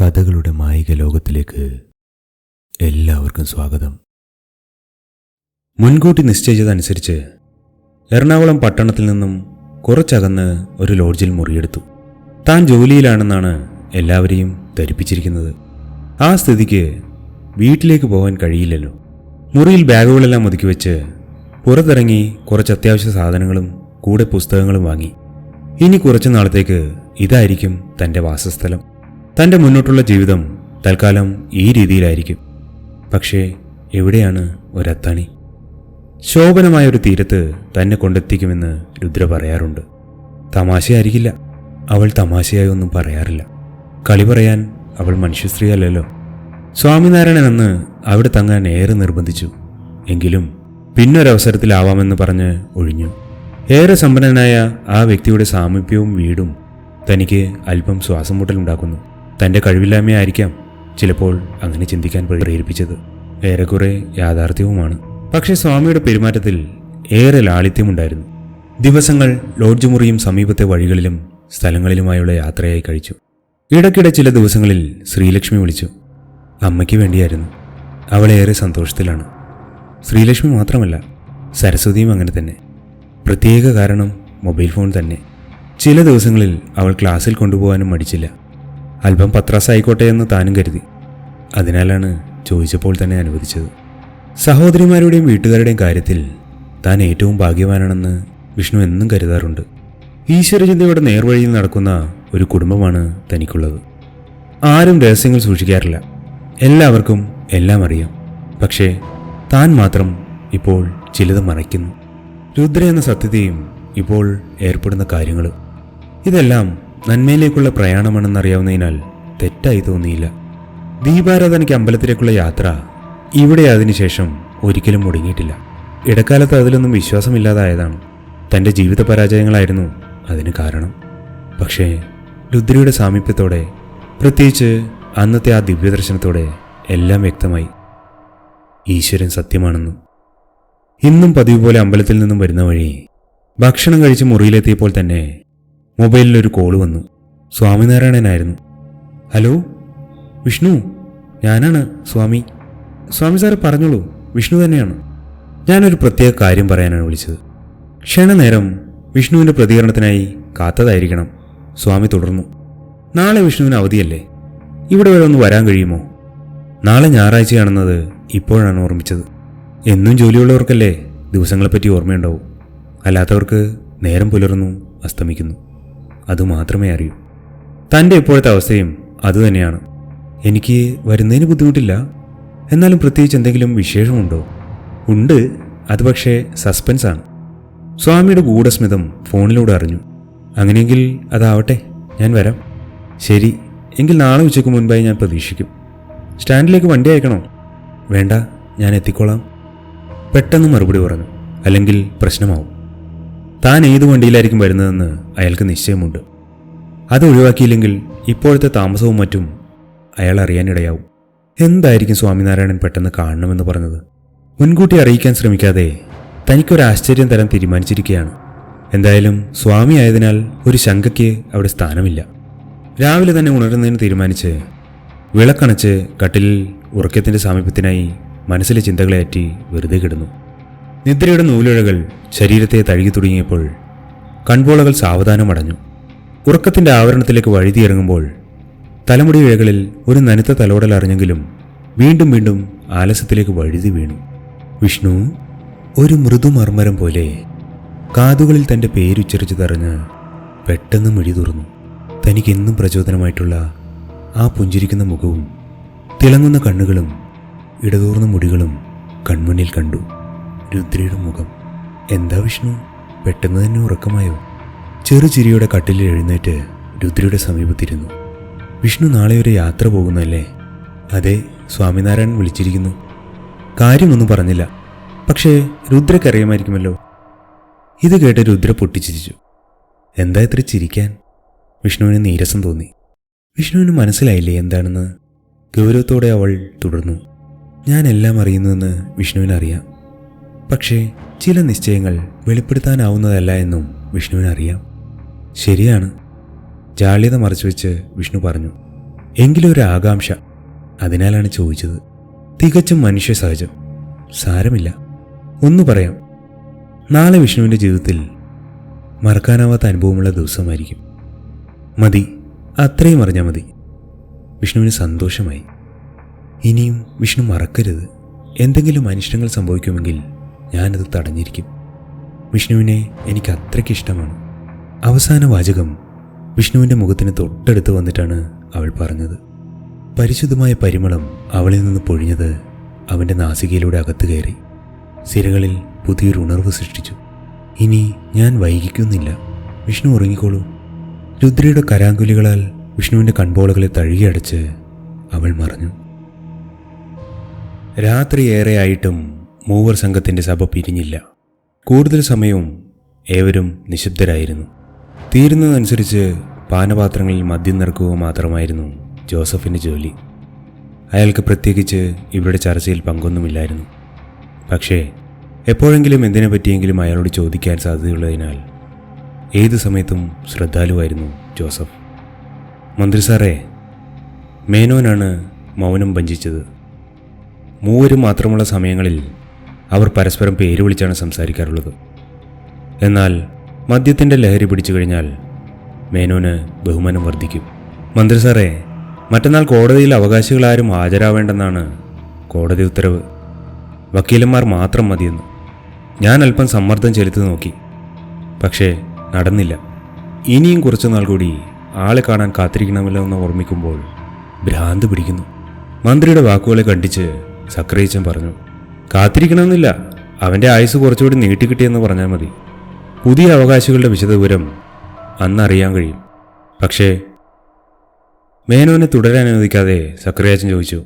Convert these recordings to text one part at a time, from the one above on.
കഥകളുടെ മായിക ലോകത്തിലേക്ക് എല്ലാവർക്കും സ്വാഗതം. മുൻകൂട്ടി നിശ്ചയിച്ചതനുസരിച്ച് എറണാകുളം പട്ടണത്തിൽ നിന്നും കുറച്ചകന്ന് ഒരു ലോഡ്ജിൽ മുറിയെടുത്തു. താൻ ജോലിയിലാണെന്നാണ് എല്ലാവരെയും ധരിപ്പിച്ചിരിക്കുന്നത്. ആ സ്ഥിതിക്ക് വീട്ടിലേക്ക് പോകാൻ കഴിയില്ലല്ലോ. മുറിയിൽ ബാഗുകളെല്ലാം ഒതുക്കി വെച്ച് പുറത്തിറങ്ങി കുറച്ച് അത്യാവശ്യ സാധനങ്ങളും കൂടെ പുസ്തകങ്ങളും വാങ്ങി. ഇനി കുറച്ചു നാളത്തേക്ക് ഇതായിരിക്കും തന്റെ വാസസ്ഥലം. തന്റെ മുന്നോട്ടുള്ള ജീവിതം തൽക്കാലം ഈ രീതിയിലായിരിക്കും. പക്ഷേ എവിടെയാണ് ഒരത്താണി? ശോഭനമായ ഒരു തീരത്ത് തന്നെ കൊണ്ടെത്തിക്കുമെന്ന് രുദ്ര പറയാറുണ്ട്. തമാശയായിരിക്കില്ല. അവൾ തമാശയായി ഒന്നും പറയാറില്ല. കളി പറയാൻ അവൾ മനുഷ്യസ്ത്രീ അല്ലല്ലോ സ്വാമിനാരായണൻ അന്ന് അവിടെ തങ്ങാൻ ഏറെ നിർബന്ധിച്ചു. എങ്കിലും പിന്നൊരവസരത്തിലാവാമെന്ന് പറഞ്ഞ് ഒഴിഞ്ഞു. ഏറെ സമ്പന്നനായ ആ വ്യക്തിയുടെ സാമീപ്യവും വീടും തനിക്ക് അല്പം ശ്വാസം മുട്ടലുണ്ടാക്കുന്നു തന്റെ കഴിവില്ലായ്മയായിരിക്കാം ചിലപ്പോൾ അങ്ങനെ ചിന്തിക്കാൻ പ്രേരിപ്പിച്ചത്. ഏറെക്കുറെ യാഥാർത്ഥ്യവുമാണ്. പക്ഷേ സ്വാമിയുടെ പെരുമാറ്റത്തിൽ ഏറെ ലാളിത്യമുണ്ടായിരുന്നു. ദിവസങ്ങൾ ലോഡ്ജ് മുറിയും സമീപത്തെ വഴികളിലും സ്ഥലങ്ങളിലുമായുള്ള യാത്രയായി കഴിച്ചു. ഇടയ്ക്കിടെ ചില ദിവസങ്ങളിൽ ശ്രീലക്ഷ്മി വിളിച്ചു. അമ്മയ്ക്ക് വേണ്ടിയായിരുന്നു. അവളേറെ സന്തോഷത്തിലാണ്. ശ്രീലക്ഷ്മി മാത്രമല്ല സരസ്വതിയും അങ്ങനെ തന്നെ. പ്രത്യേക കാരണം മൊബൈൽ ഫോൺ തന്നെ. ചില ദിവസങ്ങളിൽ അവൾ ക്ലാസ്സിൽ കൊണ്ടുപോകാനും മടിച്ചില്ല. അല്പം പത്രാസായിക്കോട്ടെ എന്ന് താനും കരുതി. അതിനാലാണ് ചോദിച്ചപ്പോൾ തന്നെ അനുവദിച്ചത്. സഹോദരിമാരുടെയും വീട്ടുകാരുടെയും കാര്യത്തിൽ താൻ ഏറ്റവും ഭാഗ്യവാനാണെന്ന് വിഷ്ണു എന്നും കരുതാറുണ്ട്. ഈശ്വരചിന്തയുടെ നേർവഴിയിൽ നടക്കുന്ന ഒരു കുടുംബമാണ് തനിക്കുള്ളത്. ആരും രഹസ്യങ്ങൾ സൂക്ഷിക്കാറില്ല. എല്ലാവർക്കും എല്ലാം അറിയാം. പക്ഷേ താൻ മാത്രം ഇപ്പോൾ ചിലത് മറയ്ക്കുന്നു. രുദ്ര എന്ന സത്യതയും ഇപ്പോൾ ഏർപ്പെടുന്ന കാര്യങ്ങൾ ഇതെല്ലാം നന്മയിലേക്കുള്ള പ്രയാണമാണെന്നറിയാവുന്നതിനാൽ തെറ്റായി തോന്നിയില്ല. ദീപാരാധനയ്ക്ക് അമ്പലത്തിലേക്കുള്ള യാത്ര ഇവിടെ അതിനുശേഷം ഒരിക്കലും മുടങ്ങിയിട്ടില്ല. ഇടക്കാലത്ത് അതിലൊന്നും വിശ്വാസമില്ലാതായതാണ്. തന്റെ ജീവിത പരാജയങ്ങളായിരുന്നു അതിന് കാരണം. പക്ഷേ രുദ്രയുടെ സാമീപ്യത്തോടെ പ്രത്യേകിച്ച് അന്നത്തെ ആ ദിവ്യദർശനത്തോടെ എല്ലാം വ്യക്തമായി. ഈശ്വരൻ സത്യമാണെന്ന് ഇന്നും പതിവ് പോലെ അമ്പലത്തിൽ നിന്നും വരുന്ന വഴി ഭക്ഷണം കഴിച്ച് മുറിയിലെത്തിയപ്പോൾ തന്നെ മൊബൈലിൽ ഒരു കോൾ വന്നു. സ്വാമിനാരായണനായിരുന്നു. ഹലോ വിഷ്ണു ഞാനാണ് സ്വാമി. സ്വാമി സാറ് പറഞ്ഞോളൂ വിഷ്ണു തന്നെയാണ്. ഞാനൊരു പ്രത്യേക കാര്യം പറയാനാണ് വിളിച്ചത്. ക്ഷണനേരം വിഷ്ണുവിന്റെ പ്രതികരണത്തിനായി കാത്തതായിരിക്കണം. സ്വാമി തുടർന്നു. നാളെ വിഷ്ണുവിന് അവധിയല്ലേ? ഇവിടെ വരെ ഒന്ന് വരാൻ കഴിയുമോ? നാളെ ഞായറാഴ്ചയാണെന്നത് ഇപ്പോഴാണ് ഓർമ്മിച്ചത്. എന്നും ജോലിയുള്ളവർക്കല്ലേ ദിവസങ്ങളെപ്പറ്റി ഓർമ്മയുണ്ടാവും. അല്ലാത്തവർക്ക് നേരം പുലർന്നു അസ്തമിക്കുന്നു. അതുമാത്രമേ അറിയൂ. തന്റെ ഇപ്പോഴത്തെ അവസ്ഥയും അതുതന്നെയാണ് എനിക്ക് വരുന്നതിന് ബുദ്ധിമുട്ടില്ല. എന്നാലും പ്രത്യേകിച്ച് എന്തെങ്കിലും വിശേഷമുണ്ടോ? ഉണ്ട്. അത് പക്ഷേ സസ്പെൻസാണ്. സ്വാമിയുടെ ഗൂഢസ്മിതം ഫോണിലൂടെ അറിഞ്ഞു. അങ്ങനെയെങ്കിൽ അതാവട്ടെ ഞാൻ വരാം. ശരി എങ്കിൽ നാളെ ഉച്ചയ്ക്ക് മുൻപായി ഞാൻ പ്രതീക്ഷിക്കും. സ്റ്റാൻഡിലേക്ക് വണ്ടി അയക്കണോ? വേണ്ട ഞാൻ എത്തിക്കോളാം. പെട്ടെന്ന് മറുപടി പറഞ്ഞു. അല്ലെങ്കിൽ പ്രശ്നമാവും. താൻ ഏത് വണ്ടിയിലായിരിക്കും വരുന്നതെന്ന് അയാൾക്ക് നിശ്ചയമുണ്ട്. അത് ഒഴിവാക്കിയില്ലെങ്കിൽ ഇപ്പോഴത്തെ താമസവും മറ്റും അയാൾ അറിയാനിടയാവും. എന്തായിരിക്കും സ്വാമിനാരായണൻ പെട്ടെന്ന് കാണണമെന്ന് പറഞ്ഞത്? മുൻകൂട്ടി അറിയിക്കാൻ ശ്രമിക്കാതെ തനിക്കൊരു ആശ്ചര്യം തരാൻ തീരുമാനിച്ചിരിക്കുകയാണ്. എന്തായാലും സ്വാമി ആയതിനാൽ ഒരു ശങ്കയ്ക്ക് അവിടെ സ്ഥാനമില്ല. രാവിലെ തന്നെ ഉണരുന്നതിന് തീരുമാനിച്ച് വിളക്കണച്ച് കട്ടിലിൽ ഉറക്കത്തിന്റെ സാമീപ്യത്തിനായി മനസ്സിലെ ചിന്തകളെ അറ്റി വെറുതെ കിടന്നു. നിദ്രയുടെ നൂലിഴകൾ ശരീരത്തെ തഴുകി തുടങ്ങിയപ്പോൾ കൺപോളകൾ സാവധാനം അടഞ്ഞു. ഉറക്കത്തിന്റെ ആവരണത്തിലേക്ക് വഴുതിയിറങ്ങുമ്പോൾ തലമുടി ഇഴകളിൽ ഒരു നനുത്ത തലോടൽ അറിഞ്ഞെങ്കിലും വീണ്ടും വീണ്ടും ആലസ്യത്തിലേക്ക് വഴുതി വീണു. വിഷ്ണു ഒരു മൃദുമർമ്മരം പോലെ കാതുകളിൽ തന്റെ പേരുച്ചരിച്ച് തറഞ്ഞ് പെട്ടെന്ന് മിഴി തുറന്നു. തനിക്കെന്നും പ്രചോദനമായിട്ടുള്ള ആ പുഞ്ചിരിക്കുന്ന മുഖവും തിളങ്ങുന്ന കണ്ണുകളും ഇടതൂർന്ന മുടികളും കൺമുന്നിൽ കണ്ടു. രുദ്രയുടെ മുഖം. എന്താ വിഷ്ണു? പെട്ടെന്ന് തന്നെ ഉറക്കമായോ? ചെറു ചിരിയുടെ കട്ടിലിൽ എഴുന്നേറ്റ് രുദ്രയുടെ സമീപത്തിരുന്നു. വിഷ്ണു നാളെ ഒരു യാത്ര പോകുന്നല്ലേ അതെ സ്വാമിനാരായൺ വിളിച്ചിരിക്കുന്നു. കാര്യമൊന്നും പറഞ്ഞില്ല. പക്ഷേ രുദ്രക്കറിയാമായിരിക്കുമല്ലോ ഇത് കേട്ട് രുദ്ര പൊട്ടിച്ചിരിച്ചു. എന്താ ഇത്ര ചിരിക്കാൻ? വിഷ്ണുവിന് നീരസം തോന്നി. വിഷ്ണുവിന് മനസ്സിലായില്ലേ എന്താണെന്ന്? ഗൗരവത്തോടെ അവൾ തുടർന്നു. ഞാൻ എല്ലാം അറിയുന്നുവെന്ന് വിഷ്ണുവിനറിയാം. പക്ഷേ ചില നിശ്ചയങ്ങൾ വെളിപ്പെടുത്താനാവുന്നതല്ല എന്നും വിഷ്ണുവിനറിയാം. ശരിയാണ്. ജാള്യത മറച്ചുവെച്ച് വിഷ്ണു പറഞ്ഞു എങ്കിലും ഒരു ആകാംക്ഷ അതിനാലാണ് ചോദിച്ചത്. തികച്ചും മനുഷ്യ സഹജം സാരമില്ല. ഒന്നു പറയാം. നാളെ വിഷ്ണുവിന്റെ ജീവിതത്തിൽ മറക്കാനാവാത്ത അനുഭവമുള്ള ദിവസമായിരിക്കും. മതി. അത്രയും അറിഞ്ഞാൽ മതി. വിഷ്ണുവിന് സന്തോഷമായി. ഇനിയും വിഷ്ണു മറക്കരുത്. എന്തെങ്കിലും അനിഷ്ടങ്ങൾ സംഭവിക്കുമെങ്കിൽ ഞാനത് തടഞ്ഞിരിക്കും. വിഷ്ണുവിനെ എനിക്ക് അത്രയ്ക്ക് ഇഷ്ടമാണ്. അവസാന വാചകം വിഷ്ണുവിന്റെ മുഖത്തിന് തൊട്ടടുത്ത് വന്നിട്ടാണ് അവൾ പറഞ്ഞത്. പരിശുദ്ധമായ പരിമളം അവളിൽ നിന്ന് പൊഴിഞ്ഞത് അവന്റെ നാസികയിലൂടെ അകത്ത് കയറി. സിരകളിൽ പുതിയൊരു ഉണർവ് സൃഷ്ടിച്ചു. ഇനി ഞാൻ വൈകിക്കുന്നില്ല. വിഷ്ണു ഉറങ്ങിക്കോളൂ. രുദ്രയുടെ കരാങ്കുലികളാൽ വിഷ്ണുവിന്റെ കൺപോളകളെ തഴുകിയടച്ച് അവൾ മറഞ്ഞു. രാത്രി ഏറെയായിട്ടും മൂവർ സംഘത്തിന്റെ സഭ പിരിഞ്ഞില്ല. കൂടുതൽ സമയവും ഏവരും നിശബ്ദരായിരുന്നു. തീരുന്നതനുസരിച്ച് പാനപാത്രങ്ങളിൽ മദ്യം നിറക്കുക മാത്രമായിരുന്നു ജോസഫിന്റെ ജോലി. അയാൾക്ക് പ്രത്യേകിച്ച് ഇവിടെ ചർച്ചയിൽ പങ്കൊന്നുമില്ലായിരുന്നു. പക്ഷേ എപ്പോഴെങ്കിലും എന്തിനെ പറ്റിയെങ്കിലും അയാളോട് ചോദിക്കാൻ സാധ്യതയുള്ളതിനാൽ ഏത് സമയത്തും ശ്രദ്ധാലുവായിരുന്നു ജോസഫ്. മന്ത്രി സാറേ മേനോനാണ് മൗനം ഭഞ്ചിച്ചത് മൂവരും മാത്രമുള്ള സമയങ്ങളിൽ അവർ പരസ്പരം പേര് വിളിച്ചാണ് സംസാരിക്കാറുള്ളത്. എന്നാൽ മദ്യത്തിന്റെ ലഹരി പിടിച്ചു കഴിഞ്ഞാൽ മേനോന് ബഹുമാനം വർദ്ധിക്കും. മന്ത്രി സാറേ മറ്റന്നാൾ കോടതിയിൽ അവകാശികൾ അവകാശികളാരും ഹാജരാവേണ്ടെന്നാണ് കോടതി ഉത്തരവ്. വക്കീലന്മാർ മാത്രം മതിയെന്ന്. ഞാൻ അല്പം സമ്മർദ്ദം ചെലുത്തി നോക്കി. പക്ഷേ നടന്നില്ല. ഇനിയും കുറച്ചു നാൾ കൂടി ആളെ കാണാൻ കാത്തിരിക്കണമല്ലോ എന്ന് ഓർമ്മിക്കുമ്പോൾ ഭ്രാന്ത് പിടിക്കുന്നു. മന്ത്രിയുടെ വാക്കുകളെ കണ്ടിച്ച് സക്രയിച്ചൻ പറഞ്ഞു. കാത്തിരിക്കണമെന്നില്ല. അവന്റെ ആയുസ് കുറച്ചുകൂടി നീട്ടിക്കിട്ടിയെന്ന് പറഞ്ഞാൽ മതി. പുതിയ അവകാശികളുടെ വിശദവിവരം അന്നറിയാൻ കഴിയും. പക്ഷേ മേനോനെ തുടരാൻ അനുവദിക്കാതെ സക്രിയാച്ചൻ ചോദിച്ചു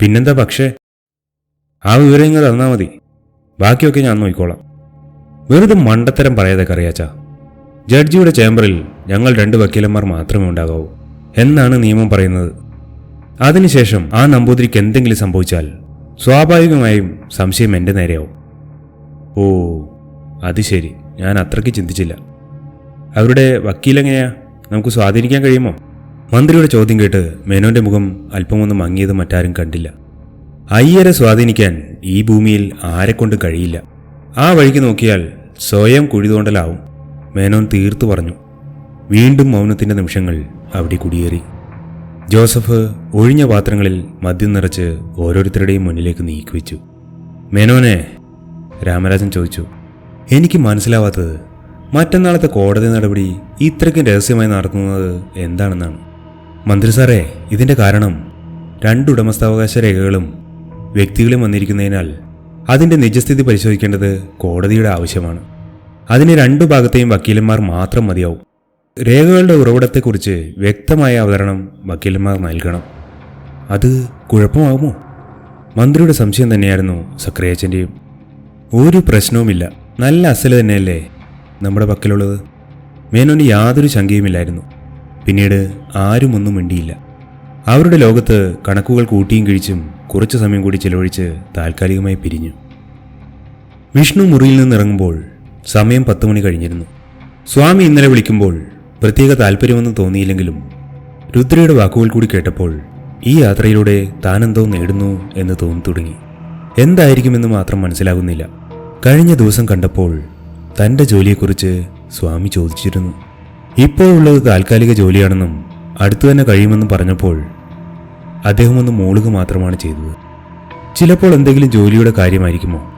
പിന്നെന്താ പക്ഷേ? ആ വിവരങ്ങൾ തന്നാൽ മതി. ബാക്കിയൊക്കെ ഞാൻ നോക്കിക്കോളാം. വെറുതെ മണ്ടത്തരം പറയാതെ കറിയാച്ച ജഡ്ജിയുടെ ചേംബറിൽ ഞങ്ങൾ രണ്ട് വക്കീലന്മാർ മാത്രമേ ഉണ്ടാകാവൂ എന്നാണ് നിയമം പറയുന്നത്. അതിനുശേഷം ആ നമ്പൂതിരിക്ക് എന്തെങ്കിലും സംഭവിച്ചാൽ സ്വാഭാവികമായും സംശയം എന്റെ നേരെയാവും. ഓ അത് ശരി. ഞാൻ അത്രയ്ക്ക് ചിന്തിച്ചില്ല. അവരുടെ വക്കീലെങ്ങനെയാ നമുക്ക് സ്വാധീനിക്കാൻ കഴിയുമോ? മന്ത്രിയുടെ ചോദ്യം കേട്ട് മേനോന്റെ മുഖം അല്പമൊന്നും മങ്ങിയത് മറ്റാരും കണ്ടില്ല. അയ്യരെ സ്വാധീനിക്കാൻ ഈ ഭൂമിയിൽ ആരെക്കൊണ്ട് കഴിയില്ല. ആ വഴിക്ക് നോക്കിയാൽ സ്വയം കുഴിതോണ്ടലാവും. മേനോൻ തീർത്തു പറഞ്ഞു. വീണ്ടും മൗനത്തിന്റെ നിമിഷങ്ങൾ അവിടെ കുടിയേറി. ജോസഫ് ഒഴിഞ്ഞ പാത്രങ്ങളിൽ മദ്യം നിറച്ച് ഓരോരുത്തരുടെയും മുന്നിലേക്ക് നീക്കിവെച്ചു. മേനോനെ രാമരാജൻ ചോദിച്ചു എനിക്ക് മനസ്സിലാവാത്തത് മറ്റന്നാളത്തെ കോടതി നടപടി ഇത്രയ്ക്കും രഹസ്യമായി നടത്തുന്നത് എന്താണെന്നാണ്? മന്ത്രി സാറേ ഇതിന്റെ കാരണം രണ്ട് ഉടമസ്ഥാവകാശ രേഖകളും വ്യക്തികളും വന്നിരിക്കുന്നതിനാൽ അതിന്റെ നിജസ്ഥിതി പരിശോധിക്കേണ്ടത് കോടതിയുടെ ആവശ്യമാണ്. അതിന് രണ്ടു ഭാഗത്തെയും വക്കീലന്മാർ മാത്രം മതിയാവും. രേഖകളുടെ ഉറവിടത്തെക്കുറിച്ച് വ്യക്തമായ അവതരണം വക്കീലന്മാർ നൽകണം. അത് കുഴപ്പമാകുമോ? മന്ത്രിയുടെ സംശയം തന്നെയായിരുന്നു സക്രിയച്ചന്റെയും ഒരു പ്രശ്നവുമില്ല. നല്ല അസൽ തന്നെയല്ലേ നമ്മുടെ പക്കലുള്ളത് മേനോന് യാതൊരു ശങ്കയുമില്ലായിരുന്നു. പിന്നീട് ആരും ഒന്നും മിണ്ടിയില്ല. അവരുടെ ലോകത്ത് കണക്കുകൾ കൂട്ടിയും കിഴിച്ചും കുറച്ചു സമയം കൂടി ചെലവഴിച്ച് താൽക്കാലികമായി പിരിഞ്ഞു. വിഷ്ണു മുറിയിൽ നിന്നിറങ്ങുമ്പോൾ സമയം പത്ത് മണി കഴിഞ്ഞിരുന്നു. സ്വാമി ഇന്നലെ വിളിക്കുമ്പോൾ പ്രത്യേക താല്പര്യമൊന്നും തോന്നിയില്ലെങ്കിലും രുദ്രയുടെ വാക്കുകൾ കൂടി കേട്ടപ്പോൾ ഈ യാത്രയിലൂടെ താനെന്തോ നേടുന്നു എന്ന് തോന്നി തുടങ്ങി എന്തായിരിക്കുമെന്ന് മാത്രം മനസ്സിലാകുന്നില്ല. കഴിഞ്ഞ ദിവസം കണ്ടപ്പോൾ തന്റെ ജോലിയെക്കുറിച്ച് സ്വാമി ചോദിച്ചിരുന്നു. ഇപ്പോഴുള്ളത് താൽക്കാലിക ജോലിയാണെന്നും അടുത്തു തന്നെ കഴിയുമെന്നും പറഞ്ഞപ്പോൾ അദ്ദേഹം ഒന്ന് മൂളുക മാത്രമാണ് ചെയ്തത്. ചിലപ്പോൾ എന്തെങ്കിലും ജോലിയുടെ കാര്യമായിരിക്കുമോ?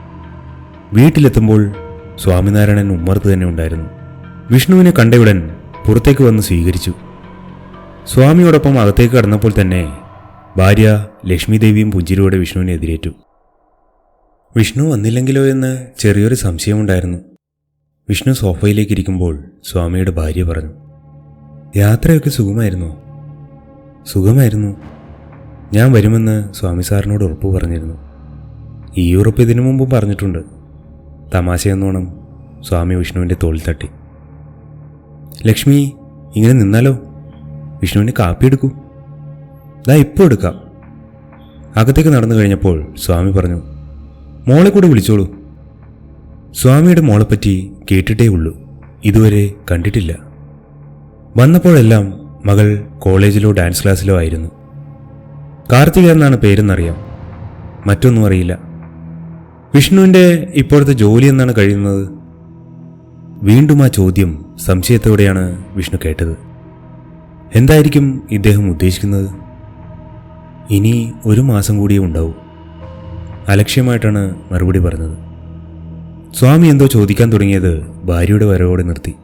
വീട്ടിലെത്തുമ്പോൾ സ്വാമിനാരായണൻ ഉമ്മർത്ത് തന്നെ ഉണ്ടായിരുന്നു. വിഷ്ണുവിനെ കണ്ടയുടൻ പുറത്തേക്ക് വന്ന് സ്വീകരിച്ചു. സ്വാമിയോടൊപ്പം അകത്തേക്ക് കടന്നപ്പോൾ തന്നെ ഭാര്യ ലക്ഷ്മി ദേവിയും പുഞ്ചിരിയോടെ വിഷ്ണുവിനെ എതിരേറ്റു. വിഷ്ണു വന്നില്ലെങ്കിലോ എന്ന് ചെറിയൊരു സംശയമുണ്ടായിരുന്നു. വിഷ്ണു സോഫയിലേക്ക് ഇരിക്കുമ്പോൾ സ്വാമിയുടെ ഭാര്യ പറഞ്ഞു യാത്രയൊക്കെ സുഖമായിരുന്നോ? സുഖമായിരുന്നു. ഞാൻ വരുമെന്ന് സ്വാമി സാറിനോട് ഉറപ്പ് പറഞ്ഞിരുന്നു. ഈ ഉറപ്പ് ഇതിനു മുമ്പ് പറഞ്ഞിട്ടുണ്ട്. തമാശയെന്നോണം സ്വാമി വിഷ്ണുവിന്റെ തോളിൽ തട്ടി. ലക്ഷ്മി ഇങ്ങനെ നിന്നാലോ? വിഷ്ണുവിന് കാപ്പി എടുക്കൂ. ദാ ഇപ്പോൾ എടുക്കാം. അകത്തേക്ക് നടന്നു കഴിഞ്ഞപ്പോൾ സ്വാമി പറഞ്ഞു മോളെ കൂടെ വിളിച്ചോളൂ. സ്വാമിയുടെ മോളെപ്പറ്റി കേട്ടിട്ടേ ഉള്ളൂ. ഇതുവരെ കണ്ടിട്ടില്ല. വന്നപ്പോഴെല്ലാം മകൾ കോളേജിലോ ഡാൻസ് ക്ലാസ്സിലോ ആയിരുന്നു. കാർത്തിക എന്നാണ് പേരെന്നറിയാം. മറ്റൊന്നും അറിയില്ല. വിഷ്ണുവിന്റെ ഇപ്പോഴത്തെ ജോലി എന്നാണ് കഴിയുന്നത്? വീണ്ടും ആ ചോദ്യം സംശയത്തോടെയാണ് വിഷ്ണു കേട്ടത്. എന്തായിരിക്കും ഇദ്ദേഹം ഉദ്ദേശിക്കുന്നത്? ഇനി ഒരു മാസം കൂടിയേ ഉണ്ടാവൂ. അലക്ഷ്യമായിട്ടാണ് മറുപടി പറഞ്ഞത്. സ്വാമി എന്തോ ചോദിക്കാൻ തുടങ്ങിയത് ഭാര്യയുടെ വരവോടെ നിർത്തി.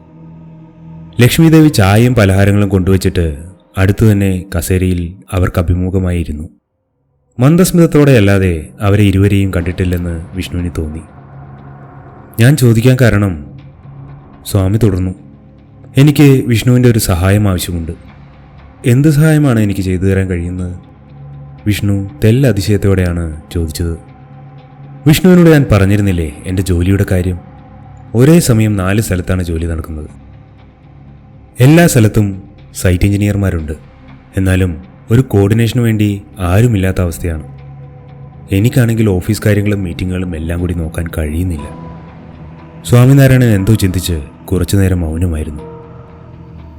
ലക്ഷ്മിദേവി ചായയും പലഹാരങ്ങളും കൊണ്ടുവച്ചിട്ട് അടുത്തു തന്നെ കസേരയിൽ അവർക്ക് അഭിമുഖമായിരുന്നു. മന്ദസ്മിതത്തോടെയല്ലാതെ അവരെ ഇരുവരെയും കണ്ടിട്ടില്ലെന്ന് വിഷ്ണുവിന് തോന്നി. ഞാൻ ചോദിക്കാൻ കാരണം സ്വാമി തുടർന്നു. എനിക്ക് വിഷ്ണുവിന്റെ ഒരു സഹായം ആവശ്യമുണ്ട്. എന്ത് സഹായമാണ് എനിക്ക് ചെയ്തു തരാൻ കഴിയുന്നത്? വിഷ്ണു തെല്ല അതിശയത്തോടെയാണ് ചോദിച്ചത്. വിഷ്ണുവിനോട് ഞാൻ പറഞ്ഞിരുന്നില്ലേ എന്റെ ജോലിയുടെ കാര്യം? ഒരേ സമയം നാല് സ്ഥലത്താണ് ജോലി നടക്കുന്നത്. എല്ലാ സ്ഥലത്തും സൈറ്റ് എഞ്ചിനീയർമാരുണ്ട്. എന്നാലും ഒരു കോർഡിനേഷന് വേണ്ടി ആരുമില്ലാത്ത അവസ്ഥയാണ്. എനിക്കാണെങ്കിൽ ഓഫീസ് കാര്യങ്ങളും മീറ്റിങ്ങുകളും എല്ലാം കൂടി നോക്കാൻ കഴിയുന്നില്ല. സ്വാമിനാരായണൻ എന്തോ ചിന്തിച്ച് കുറച്ചുനേരം മൗനമായിരുന്നു.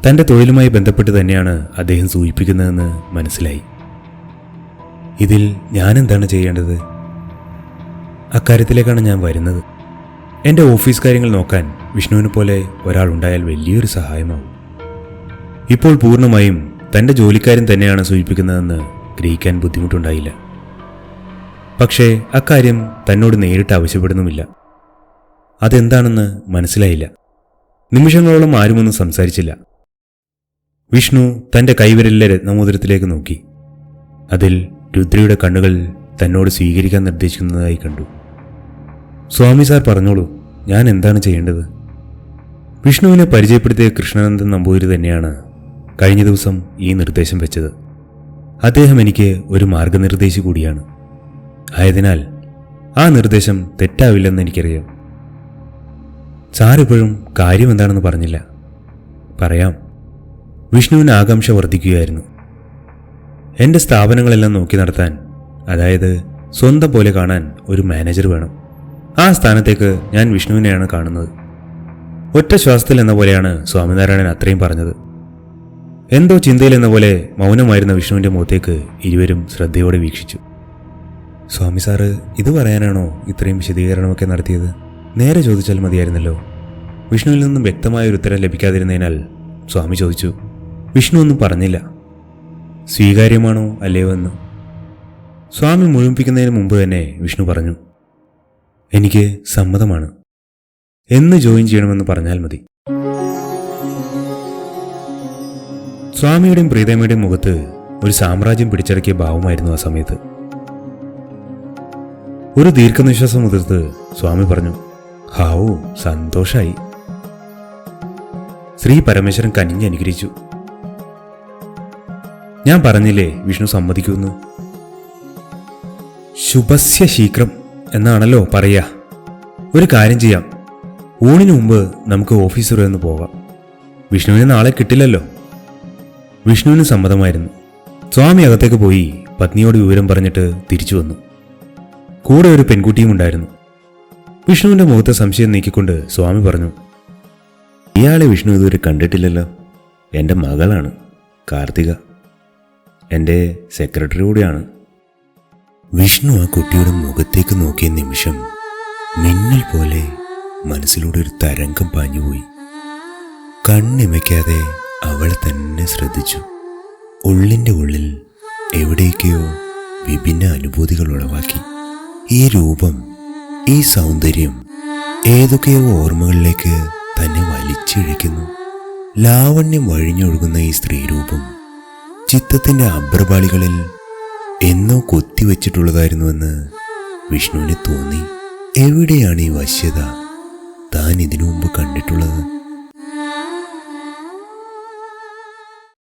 തന്റെ തൊഴിലുമായി ബന്ധപ്പെട്ട് തന്നെയാണ് അദ്ദേഹം സൂചിപ്പിക്കുന്നതെന്ന് മനസ്സിലായി. ഇതിൽ ഞാനെന്താണ് ചെയ്യേണ്ടത്? അക്കാര്യത്തിലേക്കാണ് ഞാൻ വരുന്നത്. എന്റെ ഓഫീസ് കാര്യങ്ങൾ നോക്കാൻ വിഷ്ണുവിനെ പോലെ ഒരാളുണ്ടായാൽ വലിയൊരു സഹായമാവും. ഇപ്പോൾ പൂർണമായും തന്റെ ജോലിക്കാരൻ തന്നെയാണ് സൂചിപ്പിക്കുന്നതെന്ന് ഗ്രഹിക്കാൻ ബുദ്ധിമുട്ടുണ്ടായില്ല. പക്ഷേ അക്കാര്യം തന്നോട് നേരിട്ട് ആവശ്യപ്പെടുന്നുമില്ല. അതെന്താണെന്ന് മനസ്സിലായില്ല. നിമിഷങ്ങളോളം ആരുമൊന്നും സംസാരിച്ചില്ല. വിഷ്ണു തന്റെ കൈവിരലിലെ രത്നമോതിരത്തിലേക്ക് നോക്കി. അതിൽ രുദ്രയുടെ കണ്ണുകൾ തന്നോട് സ്വീകരിക്കാൻ നിർദ്ദേശിക്കുന്നതായി കണ്ടു. സ്വാമി സാർ പറഞ്ഞോളൂ ഞാൻ എന്താണ് ചെയ്യേണ്ടത്? വിഷ്ണുവിനെ പരിചയപ്പെടുത്തിയ കൃഷ്ണനന്ദൻ നമ്പൂതിരി തന്നെയാണ് കഴിഞ്ഞ ദിവസം ഈ നിർദ്ദേശം വെച്ചത്. അദ്ദേഹം എനിക്ക് ഒരു മാർഗനിർദ്ദേശി കൂടിയാണ്. ആയതിനാൽ ആ നിർദ്ദേശം തെറ്റാവില്ലെന്ന് എനിക്കറിയാം. സാറിപ്പോഴും കാര്യം എന്താണെന്ന് പറഞ്ഞില്ല. പറയാം. വിഷ്ണുവിന് ആകാംക്ഷ വർദ്ധിക്കുകയായിരുന്നു. എന്റെ സ്ഥാപനങ്ങളെല്ലാം നോക്കി നടത്താൻ അതായത് സ്വന്തം പോലെ കാണാൻ ഒരു മാനേജർ വേണം. ആ സ്ഥാനത്തേക്ക് ഞാൻ വിഷ്ണുവിനെയാണ് കാണുന്നത്. ഒറ്റ ശ്വാസത്തിൽ എന്ന പോലെയാണ് സ്വാമിനാരായണൻ അത്രയും പറഞ്ഞത്. എന്തോ ചിന്തയിൽ എന്ന പോലെ മൗനമായിരുന്ന വിഷ്ണുവിന്റെ മുഖത്തേക്ക് ഇരുവരും ശ്രദ്ധയോടെ വീക്ഷിച്ചു. സ്വാമി സാറ് ഇത് പറയാനാണോ ഇത്രയും വിശദീകരണമൊക്കെ നടത്തിയത്? നേരെ ചോദിച്ചാൽ മതിയായിരുന്നല്ലോ. വിഷ്ണുവിൽ നിന്നും വ്യക്തമായ ഒരു ഉത്തരം ലഭിക്കാതിരുന്നതിനാൽ സ്വാമി ചോദിച്ചു. വിഷ്ണു ഒന്നും പറഞ്ഞില്ല. സ്വീകാര്യമാണോ അല്ലയോ എന്ന്. സ്വാമി മുഴുമിപ്പിക്കുന്നതിന് മുമ്പ് തന്നെ വിഷ്ണു പറഞ്ഞു എനിക്ക് സമ്മതമാണ്. എന്ന് ജോയിൻ ചെയ്യണമെന്ന് പറഞ്ഞാൽ മതി. സ്വാമിയുടെയും പ്രീതമ്മയുടെയും മുഖത്ത് ഒരു സാമ്രാജ്യം പിടിച്ചടക്കിയ ഭാവമായിരുന്നു ആ സമയത്ത്. ഒരു ദീർഘനിശ്വാസം മുതിർത്ത് സ്വാമി പറഞ്ഞു ഹാവോ സന്തോഷായി. ശ്രീ പരമേശ്വരൻ കനിഞ്ഞ് അനുഗ്രഹിച്ചു. ഞാൻ പറഞ്ഞില്ലേ വിഷ്ണു സമ്മതിക്കുന്നു ശുഭസ്യ ശീഘ്രം എന്നാണല്ലോ പറയാ ഒരു കാര്യം ചെയ്യാം. ഊണിന് മുമ്പ് നമുക്ക് ഓഫീസ് വരെ ഒന്ന് പോകാം. വിഷ്ണുവിന് നാളെ കിട്ടില്ലല്ലോ. വിഷ്ണുവിന് സമ്മതമായിരുന്നു. സ്വാമി അകത്തേക്ക് പോയി പത്നിയോട് വിവരം പറഞ്ഞിട്ട് തിരിച്ചു വന്നു. കൂടെ ഒരു പെൺകുട്ടിയും ഉണ്ടായിരുന്നു. വിഷ്ണുവിന്റെ മുഖത്തെ സംശയം നീക്കിക്കൊണ്ട് സ്വാമി പറഞ്ഞു ഇയാളെ വിഷ്ണു ഇതുവരെ കണ്ടിട്ടില്ലല്ലോ. എന്റെ മകളാണ് കാർത്തിക. എന്റെ സെക്രട്ടറി കൂടിയാണ്. വിഷ്ണു ആ കുട്ടിയുടെ മുഖത്തേക്ക് നോക്കിയ നിമിഷം മിന്നൽ പോലെ മനസ്സിലൂടെ ഒരു തരംഗം പാഞ്ഞുപോയി. കണ്ണിമയ്ക്കാതെ അവളെ തന്നെ ശ്രദ്ധിച്ചു. ഉള്ളിന്റെ ഉള്ളിൽ എവിടേക്കെയോ വിഭിന്ന അനുഭൂതികൾ ഉളവാക്കി. ഈ രൂപം ഈ സൗന്ദര്യം ഏതൊക്കെയോ ഓർമ്മകളിലേക്ക് തന്നെ വലിച്ചിഴയ്ക്കുന്നു. ലാവണ്യം വഴിഞ്ഞൊഴുകുന്ന ഈ സ്ത്രീരൂപം ചിത്തത്തിന്റെ അബ്രപാളികളിൽ എന്നോ കൊത്തിവെച്ചിട്ടുള്ളതായിരുന്നുവെന്ന് വിഷ്ണുവിന് തോന്നി. എവിടെയാണ് ഈ വശ്യത? താൻ ഇതിനു മുമ്പ് കണ്ടിട്ടുള്ളത്?